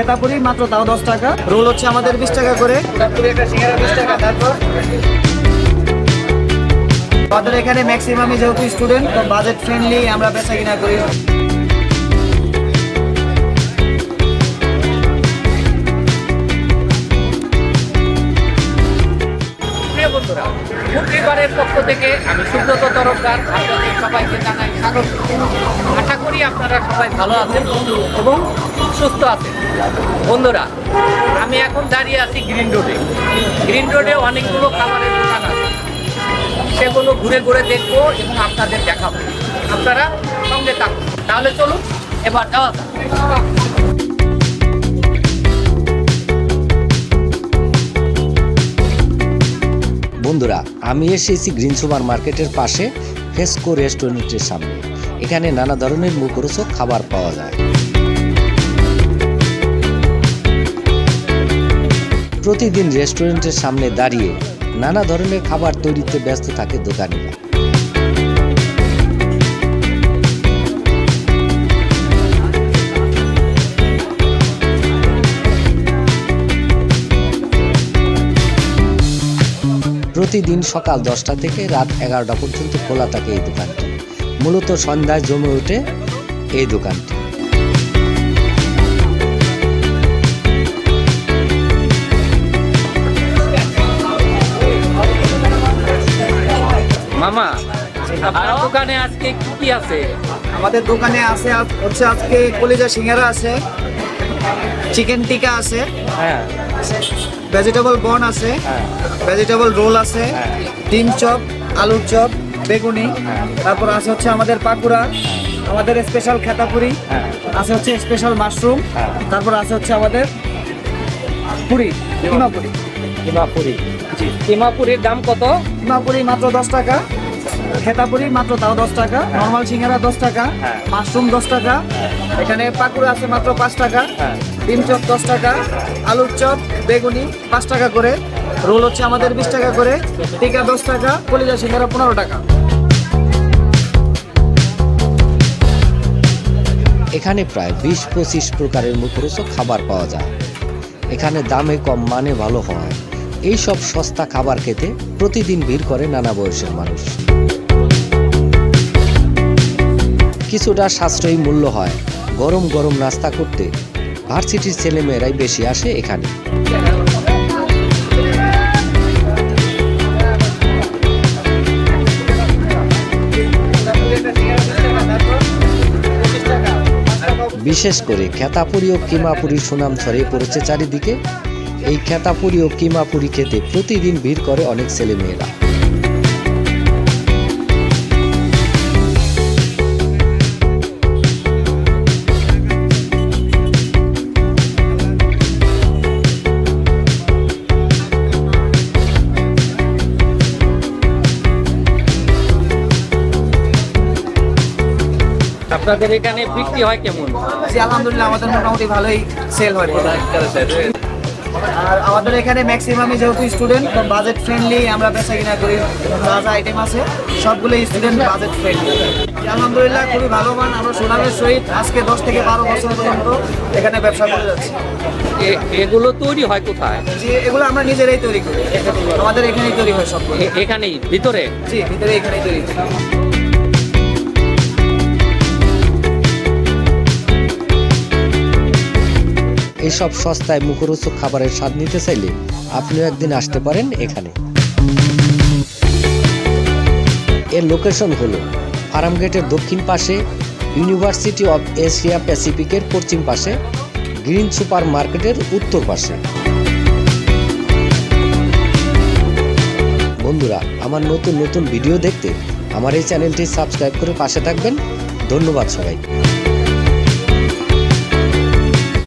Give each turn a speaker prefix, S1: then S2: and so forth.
S1: খেতাপুরি মাত্র তাও দশ টাকা। রোল হচ্ছে আমাদের বিশ টাকা করে। টাকা আমাদের এখানে ম্যাক্সিমামই যেহেতু স্টুডেন্ট তো বাজেট ফ্রেন্ডলি আমরা বেচা কিনা করি।
S2: রিভারের পক্ষ থেকে আমি সুব্রত তরফদার, আপনাদের সবাইকে জানাই স্বাগত। আশা করি আপনারা সবাই ভালো আছেন এবং সুস্থ আছেন। বন্ধুরা, আমি এখন দাঁড়িয়ে আছি গ্রিন রোডে। গ্রিন রোডে অনেকগুলো খাবারের দোকান আছে। সেগুলো ঘুরে ঘুরে দেখব এবং আপনাদের দেখাবো। আপনারা সঙ্গে থাকুন। তাহলে চলুন, এবার যাওয়া যাক।
S3: বন্ধুরা, আমি এসেছি গ্রিন সুপার মার্কেটের পাশে ফেস্কো রেস্টুরেন্টের সামনে। এখানে নানা ধরনের মুখরোচক খাবার পাওয়া যায়। প্রতিদিন রেস্টুরেন্টের সামনে দাঁড়িয়ে নানা ধরনের খাবার তৈরিতে ব্যস্ত থাকে দোকানিরা। প্রতিদিন সকাল দশটা থেকে রাত এগারোটা পর্যন্ত খোলা থাকে এই দোকানটি। মূলত সন্ধ্যায় জমে ওঠে এই দোকানটি।
S2: মামা আপনার দোকানে আজকে কি কি আছে?
S1: আমাদের দোকানে আছে আজ- হচ্ছে আজকে কলিজা সিঙ্গারা আছে চিকেন টিকা আছে।
S2: হ্যাঁ।
S1: ভেজিটেবল বন আছে
S2: হ্যাঁ
S1: ভেজিটেবল রোল আছে
S2: হ্যাঁ।
S1: ডিম চপ আলুর চপ বেগুনি
S2: হ্যাঁ।
S1: তারপর আছে হচ্ছে আমাদের পাকুড়া আমাদের স্পেশাল খেতাপুরি
S2: হ্যাঁ
S1: আছে হচ্ছে স্পেশাল মাশরুম
S2: হ্যাঁ।
S1: তারপর আছে হচ্ছে আমাদের পুরি কিমাপুরি কিমাপুরি
S2: কিমাপুরি কিমাপুরির দাম কত
S1: ডিমাপুরি মাত্র দশ টাকা খেতাপুরি মাত্র তাও দশ টাকা নর্মাল সিঙ্গারা দশ টাকা
S2: হ্যাঁ।
S1: মাশরুম দশ টাকা এখানে পাকুড়া আছে মাত্র পাঁচ টাকা
S2: হ্যাঁ।
S1: ডিম চপ দশ টাকা আলুর চপ বেগুনি পাঁচ টাকা করে রোল হচ্ছে আমাদের বিশ টাকা করে টিকা দশ টাকা কলিজা সিঙ্গারা পনেরো টাকা।
S3: এখানে প্রায় বিশ পঁচিশ প্রকারের মুখরোচক খাবার পাওয়া যায়। এখানে দামে কম মানে ভালো হয়। এই সব সস্তা খাবার খেতে প্রতিদিন ভিড় করে নানা বয়সের মানুষ। কিছুটা সাশ্রয়ী মূল্য হয়। গরম গরম নাস্তা করতে ভার্সিটির ছেলেমেয়েরাই বেশি আসে এখানে। বিশেষ করে খেতাপুরি ও কিমাপুরির সুনাম ছড়িয়ে পড়েছে চারিদিকে। এই খেতাপুরি ও কিমাপুরি খেতে প্রতিদিন ভিড় করে অনেক ছেলেমেয়েরা।
S2: আপনাদের এখানে বিক্রি হয় কেমন?
S1: জি আলহামদুলিল্লাহ আমাদের মোটামুটি ভালোই সেল হয়। আর আমাদের এখানে ম্যাক্সিমামই যেহেতু স্টুডেন্ট তো বাজেট ফ্রেন্ডলি আমরা বেচা কিনা করি। যা যা আইটেম আছে সবগুলো স্টুডেন্ট বাজেট ফ্রেন্ডলি আলহামদুলিল্লাহ খুবই ভালো মান। আমরা সুনামের সহিত আজকে দশ থেকে বারো বছর পর্যন্ত এখানে ব্যবসা করে যাচ্ছি।
S2: এ- এগুলো তৈরি হয় কোথায়?
S1: যে এগুলো আমরা নিজেরাই তৈরি করি। আমাদের এখানেই তৈরি হয় সবগুলো।
S2: এখানেই ভিতরে?
S1: জি ভিতরে এখানেই তৈরি করি
S3: এইসব সস্তায় মুখরোচক খাবারের স্বাদ নিতে চাইলে আপনিও একদিন আসতে পারেন এখানে। এর লোকেশন হল ফার্মগেটের দক্ষিণ পাশে, ইউনিভার্সিটি অফ এশিয়া প্যাসিফিকের পশ্চিম পাশে, গ্রিন সুপার মার্কেটের উত্তর পাশে। বন্ধুরা, আমার নতুন নতুন ভিডিও দেখতে আমার এই চ্যানেলটি সাবস্ক্রাইব করে পাশে থাকবেন। ধন্যবাদ সবাই